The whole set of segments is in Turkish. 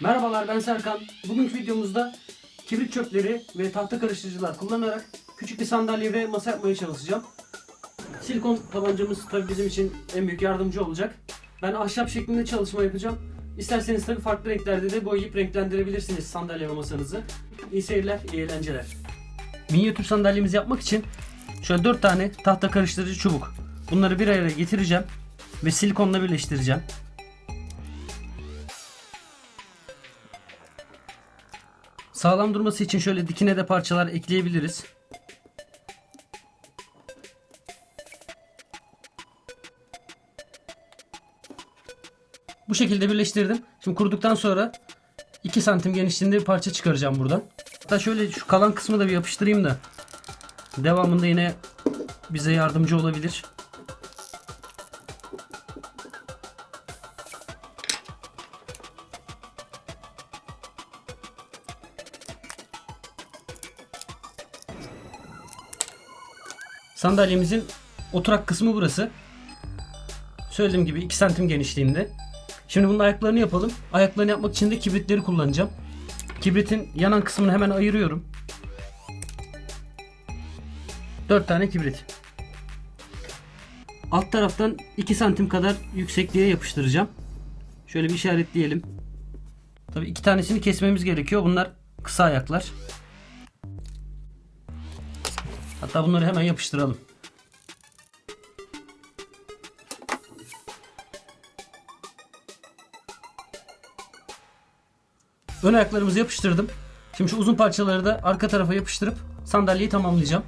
Merhabalar ben Serkan. Bugünkü videomuzda kibrit çöpleri ve tahta karıştırıcılar kullanarak küçük bir sandalye ve masa yapmaya çalışacağım. Silikon tabancamız tabii bizim için en büyük yardımcı olacak. Ben ahşap şeklinde çalışma yapacağım. İsterseniz tabii farklı renklerde de boyayıp renklendirebilirsiniz sandalye ve masanızı. İyi seyirler, iyi eğlenceler. Minyatür sandalyemizi yapmak için şöyle 4 tane tahta karıştırıcı çubuk. Bunları bir araya getireceğim ve silikonla birleştireceğim. Sağlam durması için şöyle dikine de parçalar ekleyebiliriz. Bu şekilde birleştirdim. Şimdi kuruduktan sonra 2 santim genişliğinde bir parça çıkaracağım buradan. Hatta şöyle şu kalan kısmı da bir yapıştırayım da devamında yine bize yardımcı olabilir. Sandalyemizin oturak kısmı burası. Söylediğim gibi 2 santim genişliğinde. Şimdi bunun ayaklarını yapalım. Ayaklarını yapmak için de kibritleri kullanacağım. Kibritin yanan kısmını hemen ayırıyorum. 4 tane kibrit. Alt taraftan 2 santim kadar yüksekliğe yapıştıracağım. Şöyle bir işaretleyelim. Tabii iki tanesini kesmemiz gerekiyor. Bunlar kısa ayaklar. Hatta bunları hemen yapıştıralım. Ön ayaklarımızı yapıştırdım. Şimdi şu uzun parçaları da arka tarafa yapıştırıp sandalyeyi tamamlayacağım.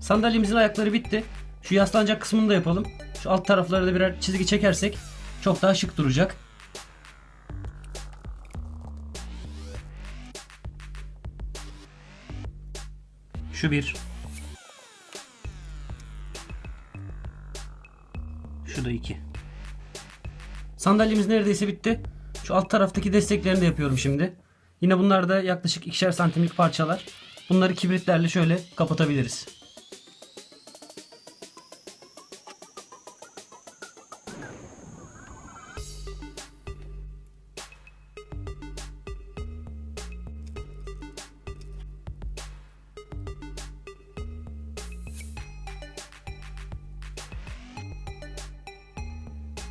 Sandalyemizin ayakları bitti. Şu yaslanacak kısmını da yapalım. Şu alt tarafları da birer çizgi çekersek çok daha şık duracak. Şu bir. Şu da iki. Sandalyemiz neredeyse bitti. Şu alt taraftaki desteklerini de yapıyorum şimdi. Yine bunlar da yaklaşık ikişer santimlik parçalar. Bunları kibritlerle şöyle kapatabiliriz.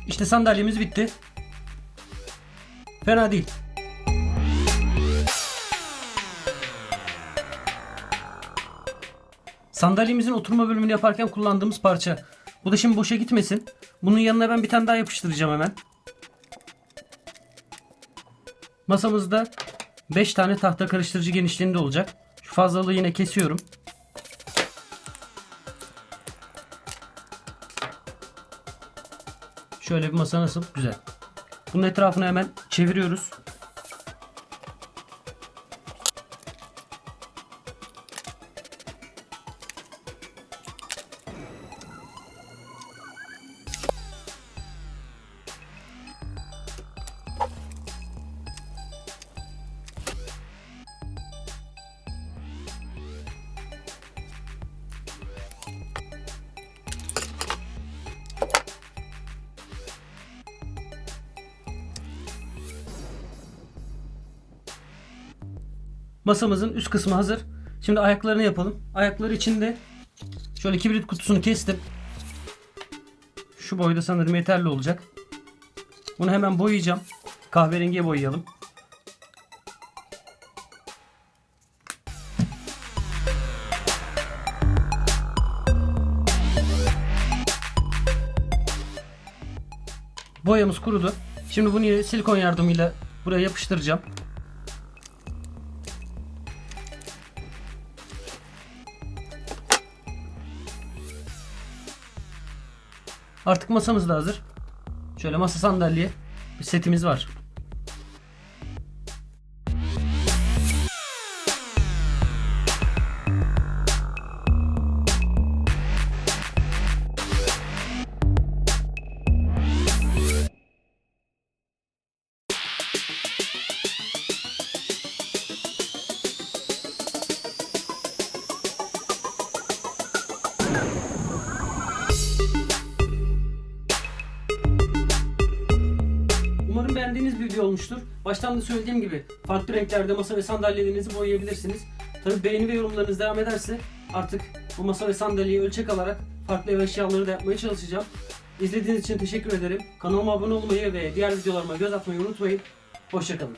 İşte sandalyemiz bitti. Fena değil. Sandalyemizin oturma bölümünü yaparken kullandığımız parça. Bu da şimdi boşa gitmesin. Bunun yanına ben bir tane daha yapıştıracağım hemen. Masamızda 5 tane tahta karıştırıcı genişliğinde olacak. Şu fazlalığı yine kesiyorum. Şöyle bir masa nasıl? Güzel. Bunun etrafını hemen çeviriyoruz. Masamızın üst kısmı hazır. Şimdi ayaklarını yapalım. Ayakları için de şöyle kibrit kutusunu kestim. Şu boyda sanırım yeterli olacak. Bunu hemen boyayacağım. Kahverengiye boyayalım. Boyamız kurudu. Şimdi bunu silikon yardımıyla buraya yapıştıracağım. Artık masamız da hazır. Şöyle masa sandalye bir setimiz var. Umarım beğendiğiniz bir video olmuştur. Baştan da söylediğim gibi farklı renklerde masa ve sandalyelerinizi boyayabilirsiniz. Tabi beğeni ve yorumlarınız devam ederse artık bu masa ve sandalyeyi ölçek alarak farklı ev eşyaları da yapmaya çalışacağım. İzlediğiniz için teşekkür ederim. Kanalıma abone olmayı ve diğer videolarıma göz atmayı unutmayın. Hoşçakalın.